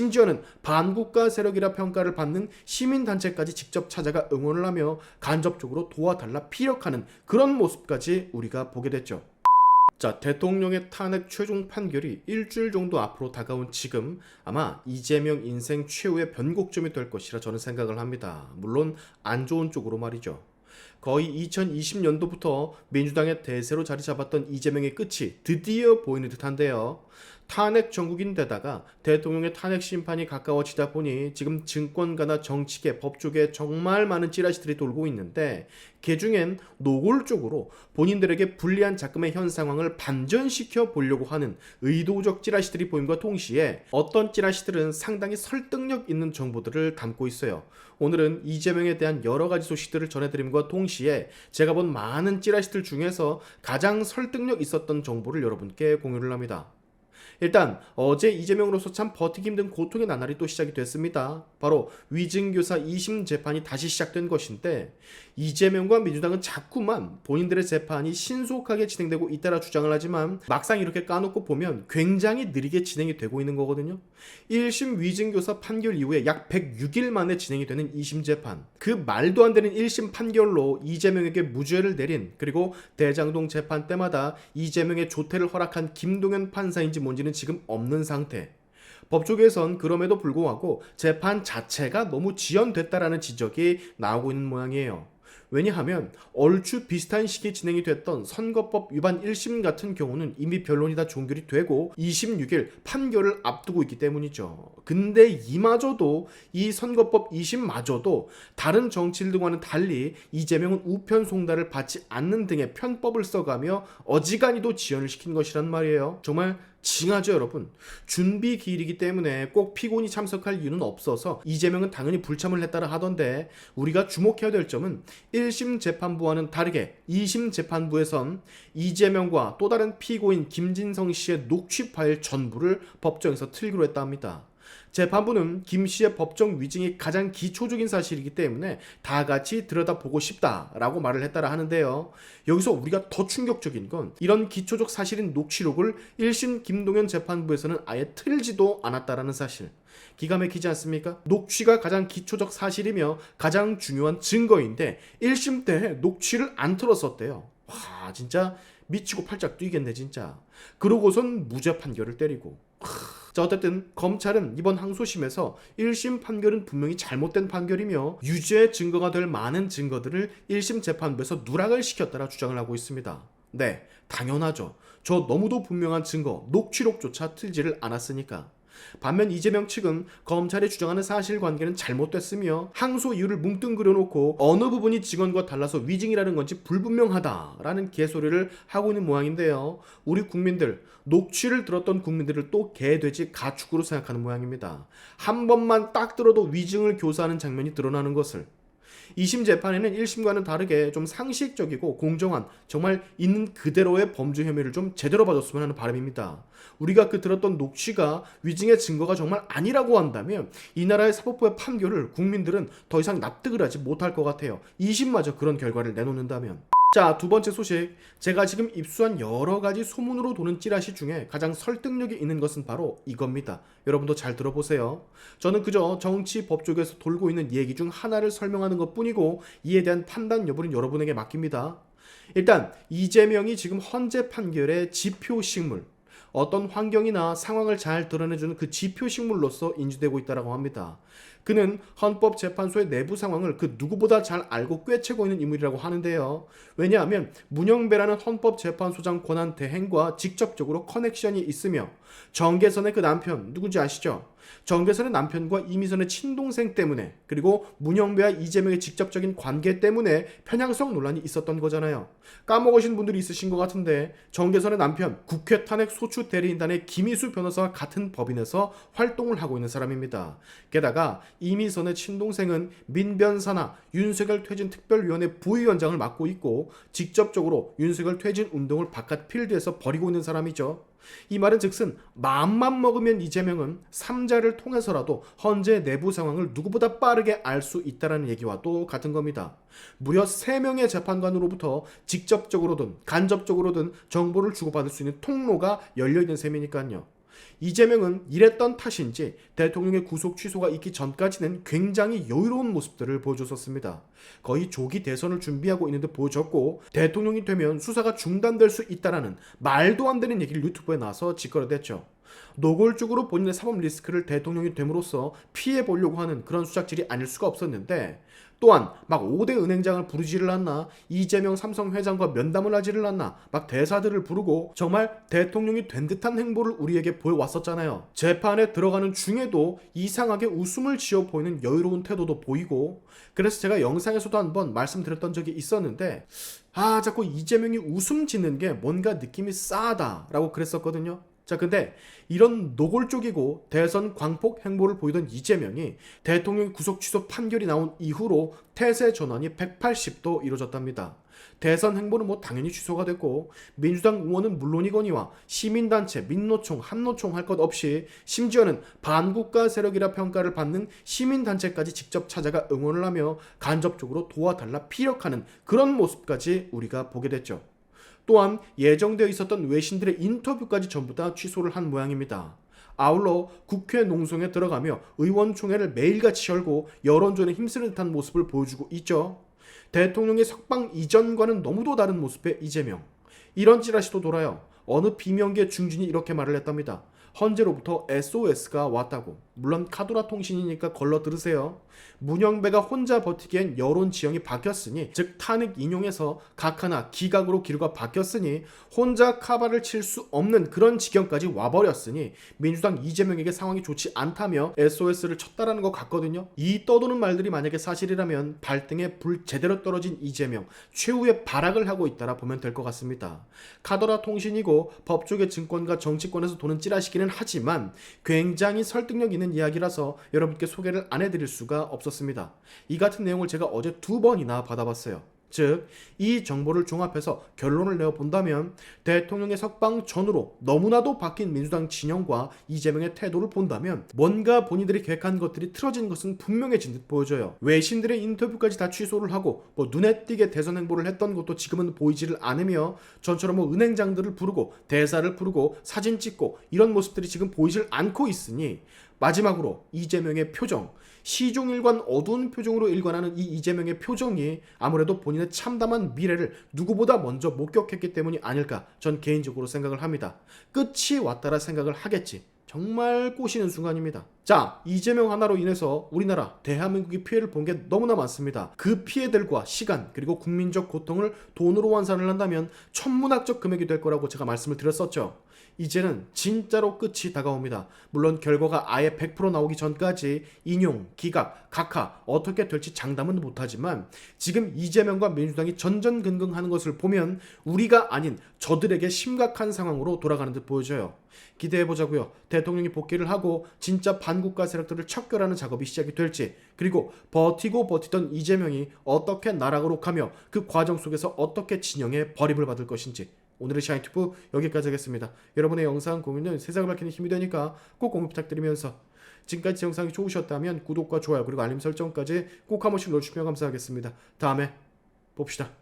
심지어는 반국가 세력이라 평가를 받는 시민단체까지 직접 찾아가 응원을 하며 간접적으로 도와달라 피력하는 그런 모습까지 우리가 보게 됐죠. 자, 대통령의 탄핵 최종 판결이 일주일 정도 앞으로 다가온 지금 아마 이재명 인생 최후의 변곡점이 될 것이라 저는 생각을 합니다. 물론 안 좋은 쪽으로 말이죠. 거의 2020년도부터 민주당의 대세로 자리 잡았던 이재명의 끝이 드디어 보이는 듯한데요. 탄핵 전국인데다가 대통령의 탄핵 심판이 가까워지다 보니 지금 증권가나 정치계, 법조계에 정말 많은 찌라시들이 돌고 있는데 개중엔 노골적으로 본인들에게 불리한 자금의 현 상황을 반전시켜 보려고 하는 의도적 찌라시들이 보임과 동시에 어떤 찌라시들은 상당히 설득력 있는 정보들을 담고 있어요. 오늘은 이재명에 대한 여러 가지 소식들을 전해드림과 동시에 제가 본 많은 찌라시들 중에서 가장 설득력 있었던 정보를 여러분께 공유를 합니다. 일단 어제 이재명으로서 참 버티기 힘든 고통의 나날이 또 시작이 됐습니다. 바로 위증교사 2심 재판이 다시 시작된 것인데 이재명과 민주당은 자꾸만 본인들의 재판이 신속하게 진행되고 있다라 주장을 하지만 막상 이렇게 까놓고 보면 굉장히 느리게 진행이 되고 있는 거거든요. 1심 위증교사 판결 이후에 약 106일 만에 진행이 되는 2심 재판. 그 말도 안 되는 1심 판결로 이재명에게 무죄를 내린 그리고 대장동 재판 때마다 이재명의 조퇴를 허락한 김동연 판사인지 뭔지는 지금 없는 상태. 법조계에선 그럼에도 불구하고 재판 자체가 너무 지연됐다라는 지적이 나오고 있는 모양이에요. 왜냐하면 얼추 비슷한 시기에 진행이 됐던 선거법 위반 1심 같은 경우는 이미 변론이 다 종결이 되고 26일 판결을 앞두고 있기 때문이죠. 근데 이마저도 이 선거법 2심마저도 다른 정치인들과는 달리 이재명은 우편 송달을 받지 않는 등의 편법을 써가며 어지간히도 지연을 시킨 것이란 말이에요. 정말 징하죠 여러분 준비 기일이기 때문에 꼭 피고인이 참석할 이유는 없어서 이재명은 당연히 불참을 했다라 하던데 우리가 주목해야 될 점은 1심 재판부와는 다르게 2심 재판부에선 이재명과 또 다른 피고인 김진성 씨의 녹취 파일 전부를 법정에서 틀기로 했다 합니다. 재판부는 김 씨의 법정 위증이 가장 기초적인 사실이기 때문에 다 같이 들여다보고 싶다라고 말을 했다라 하는데요. 여기서 우리가 더 충격적인 건 이런 기초적 사실인 녹취록을 1심 김동현 재판부에서는 아예 틀지도 않았다라는 사실. 기가 막히지 않습니까? 녹취가 가장 기초적 사실이며 가장 중요한 증거인데 1심 때 녹취를 안 틀었었대요. 와 진짜 미치고 팔짝 뛰겠네 진짜. 그러고선 무죄 판결을 때리고. 자 어쨌든 검찰은 이번 항소심에서 1심 판결은 분명히 잘못된 판결이며 유죄 증거가 될 많은 증거들을 1심 재판부에서 누락을 시켰다라 주장을 하고 있습니다. 네, 당연하죠. 저 너무도 분명한 증거, 녹취록조차 틀지를 않았으니까. 반면 이재명 측은 검찰이 주장하는 사실관계는 잘못됐으며 항소 이유를 뭉뚱그려놓고 어느 부분이 직원과 달라서 위증이라는 건지 불분명하다라는 개소리를 하고 있는 모양인데요. 우리 국민들 녹취를 들었던 국민들을 또 개돼지 가축으로 생각하는 모양입니다. 한 번만 딱 들어도 위증을 교사하는 장면이 드러나는 것을 2심 재판에는 1심과는 다르게 좀 상식적이고 공정한 정말 있는 그대로의 범죄 혐의를 좀 제대로 봐줬으면 하는 바람입니다. 우리가 그 들었던 녹취가 위증의 증거가 정말 아니라고 한다면 이 나라의 사법부의 판결을 국민들은 더 이상 납득을 하지 못할 것 같아요. 2심마저 그런 결과를 내놓는다면. 자, 두 번째 소식. 제가 지금 입수한 여러 가지 소문으로 도는 찌라시 중에 가장 설득력이 있는 것은 바로 이겁니다. 여러분도 잘 들어보세요. 저는 그저 정치 법조계에서 돌고 있는 얘기 중 하나를 설명하는 것 뿐이고 이에 대한 판단 여부는 여러분에게 맡깁니다. 일단 이재명이 지금 헌재 판결의 지표 식물 어떤 환경이나 상황을 잘 드러내주는 그 지표 식물로서 인지되고 있다고 합니다. 그는 헌법재판소의 내부 상황을 그 누구보다 잘 알고 꿰채고 있는 인물이라고 하는데요. 왜냐하면 문영배라는 헌법재판소장 권한 대행과 직접적으로 커넥션이 있으며 정계선의 그 남편 누군지 아시죠? 정계선의 남편과 이미선의 친동생 때문에 그리고 문영배와 이재명의 직접적인 관계 때문에 편향성 논란이 있었던 거잖아요. 까먹으신 분들이 있으신 것 같은데 정계선의 남편 국회 탄핵 소추 대리인단의 김희수 변호사와 같은 법인에서 활동을 하고 있는 사람입니다. 게다가 이미선의 친동생은 민변사나 윤석열 퇴진 특별위원회 부위원장을 맡고 있고 직접적으로 윤석열 퇴진 운동을 바깥 필드에서 벌이고 있는 사람이죠. 이 말은 즉슨 마음만 먹으면 이재명은 삼자를 통해서라도 헌재 내부 상황을 누구보다 빠르게 알 수 있다는 얘기와 또 같은 겁니다. 무려 3명의 재판관으로부터 직접적으로든 간접적으로든 정보를 주고받을 수 있는 통로가 열려있는 셈이니까요. 이재명은 이랬던 탓인지 대통령의 구속 취소가 있기 전까지는 굉장히 여유로운 모습들을 보여줬었습니다. 거의 조기 대선을 준비하고 있는 듯 보여졌고 대통령이 되면 수사가 중단될 수 있다라는 말도 안 되는 얘기를 유튜브에 나서 짓거려댔죠. 노골적으로 본인의 사법 리스크를 대통령이 됨으로써 피해 보려고 하는 그런 수작질이 아닐 수가 없었는데 또한 막 5대 은행장을 부르지를 않나 이재명 삼성 회장과 면담을 하지를 않나 막 대사들을 부르고 정말 대통령이 된 듯한 행보를 우리에게 보여왔었잖아요. 재판에 들어가는 중에도 이상하게 웃음을 지어 보이는 여유로운 태도도 보이고 그래서 제가 영상에서도 한번 말씀드렸던 적이 있었는데 아 자꾸 이재명이 웃음 짓는 게 뭔가 느낌이 싸다라고 그랬었거든요. 자, 근데 이런 노골적이고 대선 광폭 행보를 보이던 이재명이 대통령 구속 취소 판결이 나온 이후로 태세 전환이 180도 이루어졌답니다. 대선 행보는 뭐 당연히 취소가 됐고 민주당 의원은 물론이거니와 시민단체, 민노총, 한노총 할 것 없이 심지어는 반국가 세력이라 평가를 받는 시민단체까지 직접 찾아가 응원을 하며 간접적으로 도와달라 피력하는 그런 모습까지 우리가 보게 됐죠. 또한 예정되어 있었던 외신들의 인터뷰까지 전부 다 취소를 한 모양입니다. 아울러 국회 농성에 들어가며 의원총회를 매일같이 열고 여론전에 힘쓰는 듯한 모습을 보여주고 있죠. 대통령의 석방 이전과는 너무도 다른 모습의 이재명. 이런 찌라시도 돌아요. 어느 비명계 중진이 이렇게 말을 했답니다. 헌재로부터 SOS가 왔다고. 물론 카도라 통신이니까 걸러 들으세요. 문영배가 혼자 버티기엔 여론 지형이 바뀌었으니 즉 탄핵 인용에서 각하나 기각으로 기류가 바뀌었으니 혼자 카바를 칠 수 없는 그런 지경까지 와버렸으니 민주당 이재명에게 상황이 좋지 않다며 SOS를 쳤다라는 것 같거든요. 이 떠도는 말들이 만약에 사실이라면 발등에 불 제대로 떨어진 이재명 최후의 발악을 하고 있다라 보면 될 것 같습니다. 카더라 통신이고 법조계 증권과 정치권에서 도는 찌라시기는 하지만 굉장히 설득력 있는 이야기라서 여러분께 소개를 안 해드릴 수가 없었습니다. 이 같은 내용을 제가 어제 두 번이나 받아봤어요. 즉, 이 정보를 종합해서 결론을 내어 본다면 대통령의 석방 전후로 너무나도 바뀐 민주당 진영과 이재명의 태도를 본다면 뭔가 본인들이 계획한 것들이 틀어진 것은 분명해진 듯 보여져요. 외신들의 인터뷰까지 다 취소를 하고 뭐 눈에 띄게 대선 행보를 했던 것도 지금은 보이지를 않으며 전처럼 뭐 은행장들을 부르고 대사를 부르고 사진 찍고 이런 모습들이 지금 보이질 않고 있으니 마지막으로 이재명의 표정 시종일관 어두운 표정으로 일관하는 이 이재명의 표정이 아무래도 본인의 참담한 미래를 누구보다 먼저 목격했기 때문이 아닐까 전 개인적으로 생각을 합니다. 끝이 왔다라 생각을 하겠지. 정말 꼬시는 순간입니다. 자, 이재명 하나로 인해서 우리나라, 대한민국이 피해를 본 게 너무나 많습니다. 그 피해들과 시간, 그리고 국민적 고통을 돈으로 환산을 한다면 천문학적 금액이 될 거라고 제가 말씀을 드렸었죠. 이제는 진짜로 끝이 다가옵니다. 물론 결과가 아예 100% 나오기 전까지 인용, 기각, 각하 어떻게 될지 장담은 못하지만 지금 이재명과 민주당이 전전긍긍하는 것을 보면 우리가 아닌 저들에게 심각한 상황으로 돌아가는 듯 보여져요. 기대해 보자고요. 대통령이 복귀를 하고 진짜 반국가 세력들을 척결하는 작업이 시작이 될지 그리고 버티고 버티던 이재명이 어떻게 나락으로 가며 그 과정 속에서 어떻게 진영의 버림을 받을 것인지 오늘의 샤인튜브 여기까지 하겠습니다. 여러분의 영상 공유는 세상을 밝히는 힘이 되니까 꼭 공유 부탁드리면서 지금까지 제 영상이 좋으셨다면 구독과 좋아요 그리고 알림 설정까지 꼭 한 번씩 눌러주시면 감사하겠습니다. 다음에 봅시다.